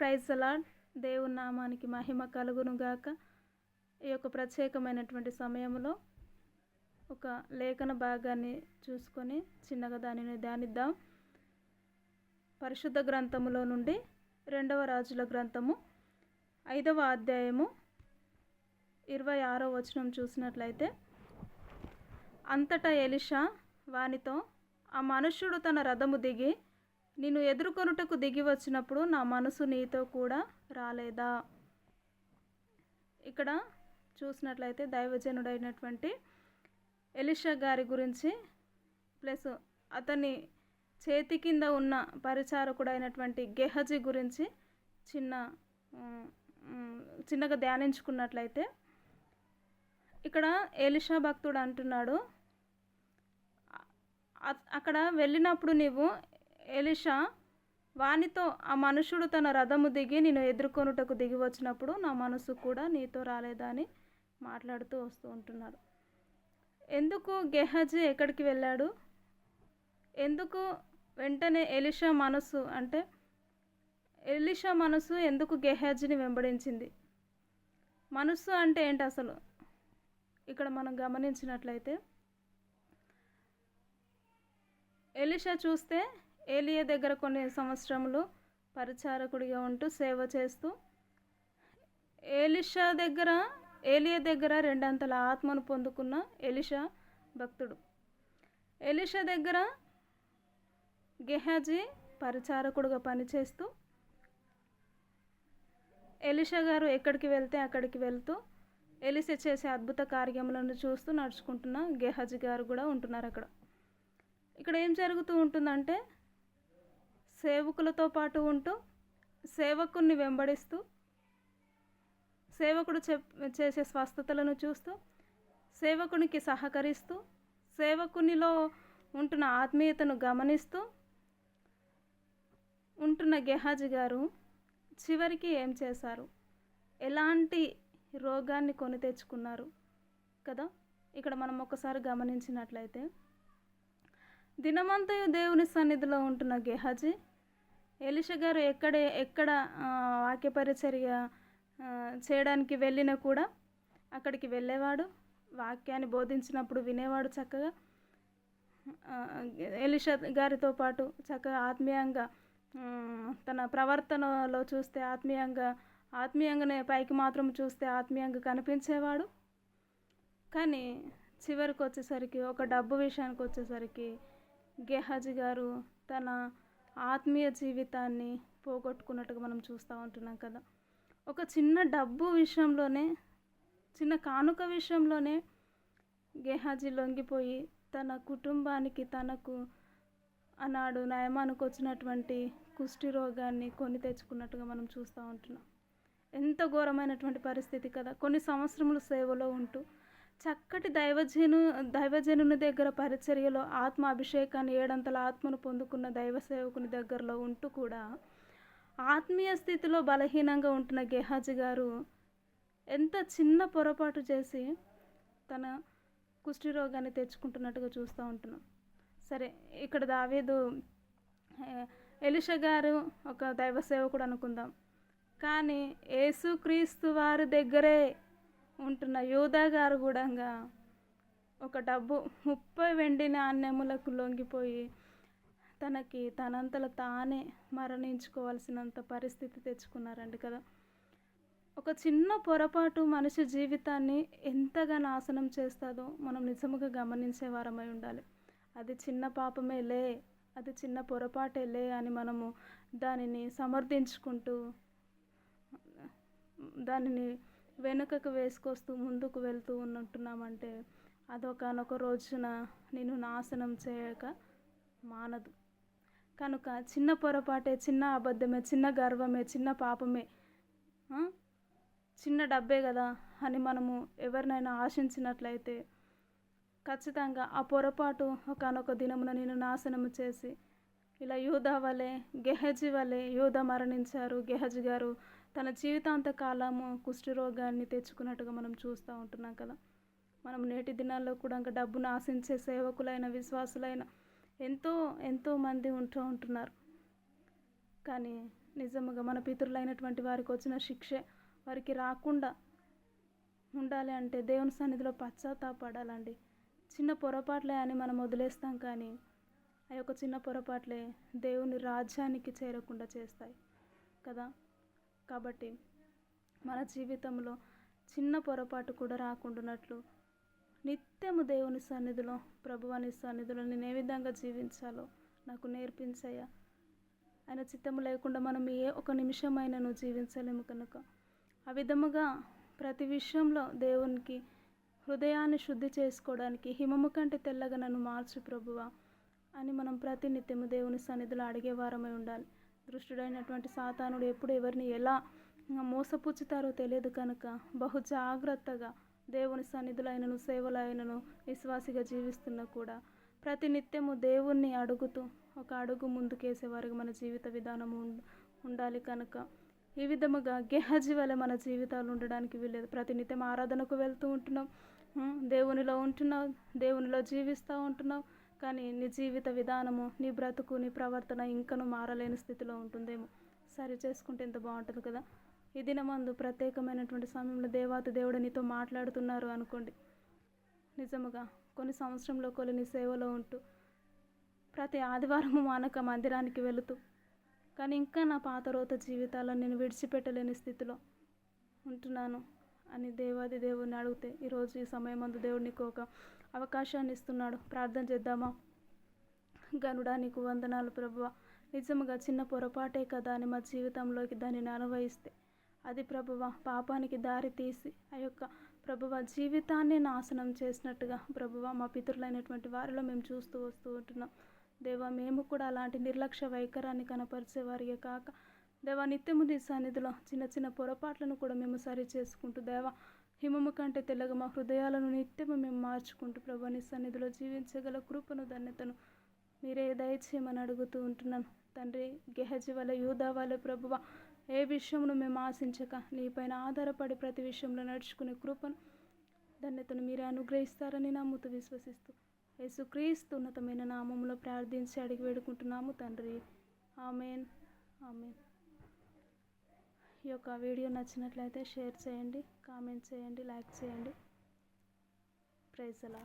Praise అలాడ్ దేవుని నామానికి మహిమ కలుగును గాక. ఈ యొక్క ప్రత్యేకమైనటువంటి సమయంలో ఒక లేఖన భాగాన్ని చూసుకొని చిన్నగా దానిని ధ్యానిద్దాం. పరిశుద్ధ గ్రంథములో నుండి రెండవ రాజుల గ్రంథము ఐదవ అధ్యాయము ఇరవై ఆరో వచనం చూసినట్లయితే అంతటా ఎలిషా వానితో ఆ మనుష్యుడు తన రథము దిగి నిన్ను ఎదుర్కొనుటకు దిగి వచ్చినప్పుడు నా మనసు నీతో కూడా రాలేదా? ఇక్కడ చూసినట్లయితే దైవజనుడైనటువంటి ఎలిషా గారి గురించి ప్లస్ అతని చేతి కింద ఉన్న పరిచారకుడైనటువంటి గెహజీ గురించి చిన్న చిన్నగా ధ్యానించుకున్నట్లయితే ఇక్కడ ఎలిషా భక్తుడు అంటున్నాడు అక్కడ వెళ్ళినప్పుడు నీవు ఎలిషా వానితో ఆ మనుషుడు తన రథము దిగి నేను ఎదుర్కొనుటకు దిగి వచ్చినప్పుడు నా మనసు కూడా నీతో రాలేదా అని మాట్లాడుతూ వస్తూ ఉంటున్నారు. ఎందుకు గెహజీ ఎక్కడికి వెళ్ళాడు? ఎందుకు వెంటనే ఎలిషా మనసు అంటే ఎలిషా మనసు ఎందుకు గెహాజీని వెంబడించింది? మనసు అంటే ఏంటి అసలు? ఇక్కడ మనం గమనించినట్లయితే ఎలిషా చూస్తే ఏలియా దగ్గర కొన్ని సంవత్సరములు పరిచారకుడిగా ఉంటూ సేవ చేస్తూ ఎలిషా దగ్గర ఏలియా దగ్గర రెండంతల ఆత్మను పొందుకున్న ఎలిషా భక్తుడు. ఎలిషా దగ్గర గెహాజీ పరిచారకుడుగా పనిచేస్తూ ఎలిషా గారు ఎక్కడికి వెళ్తే అక్కడికి వెళ్తూ ఎలిస చేసే అద్భుత కార్యములను చూస్తూ నడుచుకుంటున్న గెహాజీ గారు కూడా ఉంటున్నారు అక్కడ. ఇక్కడ ఏం జరుగుతూ ఉంటుందంటే సేవకులతో పాటు ఉంటూ సేవకుని వెంబడిస్తూ సేవకుడు చెప్ చేసే స్వస్థతలను చూస్తూ సేవకునికి సహకరిస్తూ సేవకునిలో ఉంటున్న ఆత్మీయతను గమనిస్తూ ఉంటున్న గెహాజీ గారు చివరికి ఏం చేశారు? ఎలాంటి రోగాన్ని కొని తెచ్చుకున్నారు? కదా ఇక్కడ మనం ఒకసారి గమనించినట్లయితే దినమంతయు దేవుని సన్నిధిలో ఉంటున్న గెహాజీ ఎలిష గారు ఎక్కడ ఎక్కడ వాక్యపరిచర్య చేయడానికి వెళ్ళినా కూడా అక్కడికి వెళ్ళేవాడు. వాక్యాన్ని బోధించినప్పుడు వినేవాడు చక్కగా. ఎలిష గారితో పాటు చక్కగా ఆత్మీయంగా తన ప్రవర్తనలో చూస్తే ఆత్మీయంగా ఆత్మీయంగానే పైకి మాత్రం చూస్తే ఆత్మీయంగా కనిపించేవాడు. కానీ చివరికి వచ్చేసరికి ఒక డబ్బు విషయానికి వచ్చేసరికి గెహాజీ గారు తన ఆత్మీయ జీవితాన్ని పోగొట్టుకున్నట్టుగా మనం చూస్తూ ఉంటున్నాం కదా. ఒక చిన్న డబ్బు విషయంలోనే చిన్న కానుక విషయంలోనే గెహాజీ లొంగిపోయి తన కుటుంబానికి తనకు అనాడు నయమానికి వచ్చినటువంటి కుష్టి రోగాన్ని కొని తెచ్చుకున్నట్టుగా మనం చూస్తూ ఉంటున్నాం. ఎంత ఘోరమైనటువంటి పరిస్థితి కదా. కొన్ని సంవత్సరములు సేవలో ఉంటూ చక్కటి దైవజను దైవజనుని దగ్గర పరిచర్యలో ఆత్మ అభిషేకాన్ని ఏడంతల ఆత్మను పొందుకున్న దైవ సేవకుని దగ్గరలో ఉంటూ కూడా ఆత్మీయ స్థితిలో బలహీనంగా ఉంటున్న గెహాజీ గారు ఎంత చిన్న పొరపాటు చేసి తన కుష్టి రోగాన్ని తెచ్చుకుంటున్నట్టుగా చూస్తూ ఉంటున్నాం. సరే ఇక్కడ దావేదు ఎలిష గారు ఒక దైవ సేవకుడు అనుకుందాం. కానీ యేసుక్రీస్తు వారి దగ్గరే ఉంటున్న యోధా గారు కూడా ఒక డబ్బు ముప్పై వెండి నాణ్యములకు లొంగిపోయి తనకి తనంతల తానే మరణించుకోవాల్సినంత పరిస్థితి తెచ్చుకున్నారండి కదా. ఒక చిన్న పొరపాటు మనిషి జీవితాన్ని ఎంతగా నాశనం చేస్తుందో మనం నిజముగా గమనించే వారమై ఉండాలి. అది చిన్న పాపమే లే అది చిన్న పొరపాటే లే అని మనము దానిని సమర్థించుకుంటూ దానిని వెనుకకు వేసుకొస్తూ ముందుకు వెళ్తూ ఉన్నట్టున్నామంటే అదొకనొక రోజున నేను నాశనం చేయక మానదు. కనుక చిన్న పొరపాటే చిన్న అబద్ధమే చిన్న గర్వమే చిన్న పాపమే చిన్న డబ్బే కదా అని మనము ఎవరినైనా ఆశించినట్లయితే ఖచ్చితంగా ఆ పొరపాటు ఒకనొక దినమున నేను నాశనము చేసి ఇలా యూదా వలె గెహజీ వలె యూదా మరణించారు. గెహజీ గారు తన జీవితాంత కాలము కుష్ఠరోగాన్ని తెచ్చుకున్నట్టుగా మనం చూస్తూ ఉంటున్నాం కదా. మనం నేటి దినాల్లో కూడా ఇంకా డబ్బును ఆశించే సేవకులైన విశ్వాసులైన ఎంతో ఎంతో మంది ఉంటూ ఉంటున్నారు. కానీ నిజముగా మన పితరులైనటువంటి వారికి వచ్చిన శిక్ష వారికి రాకుండా ఉండాలి అంటే దేవుని సన్నిధిలో పశ్చాత్తాపడాలండి. చిన్న పొరపాట్లే అని మనం వదిలేస్తాం కానీ ఆ యొక్క చిన్న పొరపాట్లే దేవుని రాజ్యానికి చేరకుండా చేస్తాయి కదా. కాబట్టి మన జీవితంలో చిన్న పొరపాటు కూడా రాకుండానట్లు నిత్యము దేవుని సన్నిధిలో ప్రభువాని సన్నిధిలో నేను ఏ విధంగా జీవించాలో నాకు నేర్పించయ్యా. ఆయన చిత్తము లేకుండా మనం ఏ ఒక నిమిషమైనను జీవించలేము కనుక. ఆ విధముగా ప్రతి విషయంలో దేవునికి హృదయాన్ని శుద్ధి చేసుకోవడానికి హిమము కంటే తెల్లగా నన్ను మార్చు ప్రభువా అని మనం ప్రతినిత్యము దేవుని సన్నిధిలో అడిగే వారమై ఉండాలి. దృష్టుడైనటువంటి సాతానుడు ఎప్పుడు ఎవరిని ఎలా మోసపుచ్చుతారో తెలియదు కనుక బహు జాగ్రత్తగా దేవుని సన్నిధులైనను సేవలైనను విశ్వాసిగా జీవిస్తున్నా కూడా ప్రతి నిత్యము దేవుణ్ణి అడుగుతూ ఒక అడుగు ముందుకేసే వారికి మన జీవిత విధానం ఉండాలి కనుక. ఈ విధముగా గెహజీ వల్ల మన జీవితాలు ఉండడానికి వీలేదు ప్రతినిత్యం ఆరాధనకు వెళ్తూ ఉంటున్నాం. దేవునిలో ఉంటున్నాం. దేవునిలో జీవిస్తూ ఉంటున్నాం. కానీ నీ జీవిత విధానము నీ బ్రతుకు నీ ప్రవర్తన ఇంకను మారలేని స్థితిలో ఉంటుందేమో. సరి చేసుకుంటే ఎంత బాగుంటుంది కదా. ఈ దినమందు ప్రత్యేకమైనటువంటి సమయంలో దేవాతి దేవుడు నీతో మాట్లాడుతున్నారు అనుకోండి. నిజముగా కొన్ని సంవత్సరంలో కొన్ని నీ సేవలో ఉంటూ ప్రతి ఆదివారం మానక మందిరానికి వెళుతూ కానీ ఇంకా నా పాత రోత జీవితాలను నేను విడిచిపెట్టలేని స్థితిలో ఉంటున్నాను అని దేవాది దేవుడిని అడిగితే ఈరోజు ఈ సమయం అందు దేవుడు నీకు ఒక అవకాశాన్ని ఇస్తున్నాడు ప్రార్థన చేద్దామా? గనుడా నీకు వందనాలు ప్రభువ. నిజముగా చిన్న పొరపాటే కదా అని మా జీవితంలోకి దానిని అనుభవిస్తే అది ప్రభువ పాపానికి దారి తీసి ఆ యొక్క ప్రభువ జీవితాన్ని నాశనం చేసినట్టుగా ప్రభువ మా పితరులైనటువంటి వారిలో మేము చూస్తూ వస్తూ ఉంటున్నాం. దేవా మేము కూడా అలాంటి నిర్లక్ష్య వైఖరాన్ని కనపరిచేవారిగా కాక దేవా నిత్యము నీ సన్నిధిలో చిన్న చిన్న పొరపాట్లను కూడా మేము సరి చేసుకుంటూ దేవా హిమము కంటే తెల్లగా మా హృదయాలను నిత్యము మేము మార్చుకుంటూ ప్రభా నీ సన్నిధిలో జీవించగల కృపను ధన్యతను మీరే దయచేయమని అడుగుతూ ఉంటున్నాను. తండ్రి గెహజీ వల్ల యూదా వల్ల ప్రభువ ఏ విషయమును మేము ఆశించక నీపైన ఆధారపడి ప్రతి విషయంలో నడుచుకునే కృపను ధన్యతను మీరే అనుగ్రహిస్తారని నమ్ముతూ విశ్వసిస్తూ యేసుక్రీస్తు ఉన్నతమైన నామంలో ప్రార్థించి అడిగి వేడుకుంటున్నాము తండ్రి. ఆమెన్. ఆమెన్. ఈ యొక్క వీడియో నచ్చినట్లయితే షేర్ చేయండి కామెంట్ చేయండి లైక్ చేయండి. ప్రైజ్ అలా